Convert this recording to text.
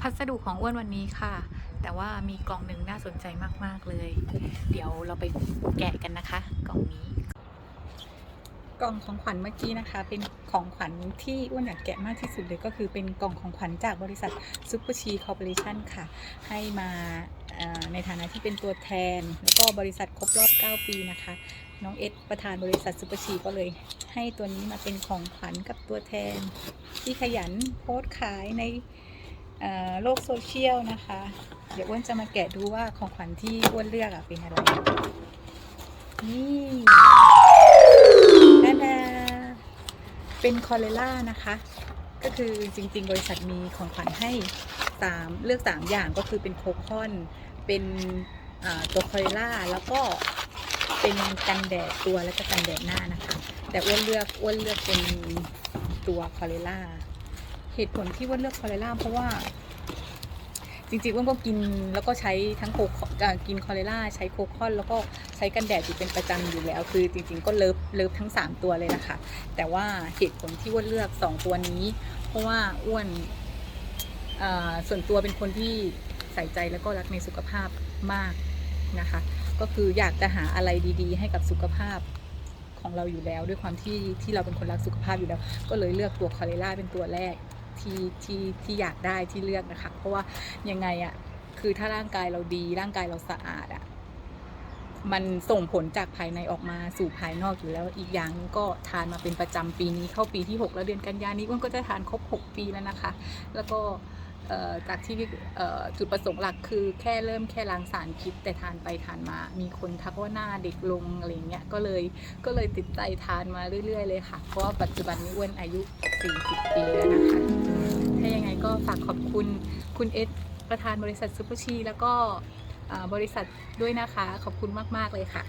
พัสดุของอ้วนวันนี้ค่ะ แต่ว่ามีกล่องหนึ่งน่าสนใจมาก ๆ เลย เดี๋ยวเราไปแกะกันนะคะ กล่องนี้ กล่องของขวัญเมื่อกี้นะคะ เป็นของขวัญที่อ้วนอยากแกะมากที่สุดเลยก็คือเป็นกล่องของขวัญจากบริษัทซูเปอร์ชีคอร์ปอเรชันค่ะ ให้มาในฐานะที่เป็นตัวแทน แล้วก็บริษัทครบรอบ 9 ปีนะคะ น้องเอสประธานบริษัทซูเปอร์ชีก็เลย ให้ตัวนี้มาเป็นของขวัญกับตัวแทน ที่ขยันโพสต์ขายใน โลกโซเชียลนะคะ เดี๋ยวอ้วนจะมาแกะดูว่าของขวัญที่อ้วนเลือกอะเป็นอะไร นี่นานาเป็นคอเลล่านะคะ ก็คือจริงๆ บริษัทมีของขวัญให้สามเลือก3อย่างก็คือเป็นโคคอน เป็นตัวคอเลล่าแล้วก็เป็นกันแดดตัวแล้วก็กันแดดหน้านะคะ แต่อ้วนเลือกอ้วนเลือกเป็นตัวคอเลล่า เหตุผลที่อ้วนเลือกคอเลล่าเพราะว่า จริงๆอ้วนก็กินแล้วก็ใช้ทั้งโคกินคอเลล่าใช้โคคอน แล้วก็ใช้กันแดดอยู่เป็นประจำอยู่แล้ว คือจริงๆก็เลิฟเลิฟทั้ง 3 ตัวเลยนะคะ แต่ว่าเหตุผลที่อ้วนเลือก 2 ตัวนี้ เพราะว่าอ้วนส่วนตัวเป็นคนที่ใส่ใจแล้วก็รักในสุขภาพมากนะคะ ก็คืออยากจะหาอะไรดีๆ ให้กับสุขภาพของเราอยู่แล้ว ด้วยความที่ที่เราเป็นคนรักสุขภาพอยู่แล้ว ก็เลยเลือกตัวคอเลล่าเป็นตัวแรก ที่ที่ที่อยากได้ที่เลือกนะคะ เพราะว่ายังไงอะคือถ้าร่างกายเราดีร่างกายเราสะอาดอะมันส่งผลจากภายในออกมาสู่ภายนอกอยู่แล้วอีกอย่างก็ทานมาเป็นประจำปีนี้เข้าปีที่ 6 แล้วเดือนกันยานี้อ้วนก็จะทานครบ 6 ปีแล้วนะคะ แล้วก็ จากที่จุดประสงค์หลักคือแค่เริ่มแค่ล้างสารพิษแต่ทานไปทานมา มีคนทักว่าหน้าเด็กลงอะไรเงี้ยก็เลยก็เลยติดใจทานมาเรื่อย ๆ เลยค่ะ เพราะว่าปัจจุบันนี้อ้วนอายุ 40 ปีแล้วนะคะ ถ้ายังไงก็ฝากขอบคุณคุณเอสประธานบริษัทซูเปอร์ชีแล้วก็บริษัทด้วยนะคะ ขอบคุณมาก ๆ เลยค่ะ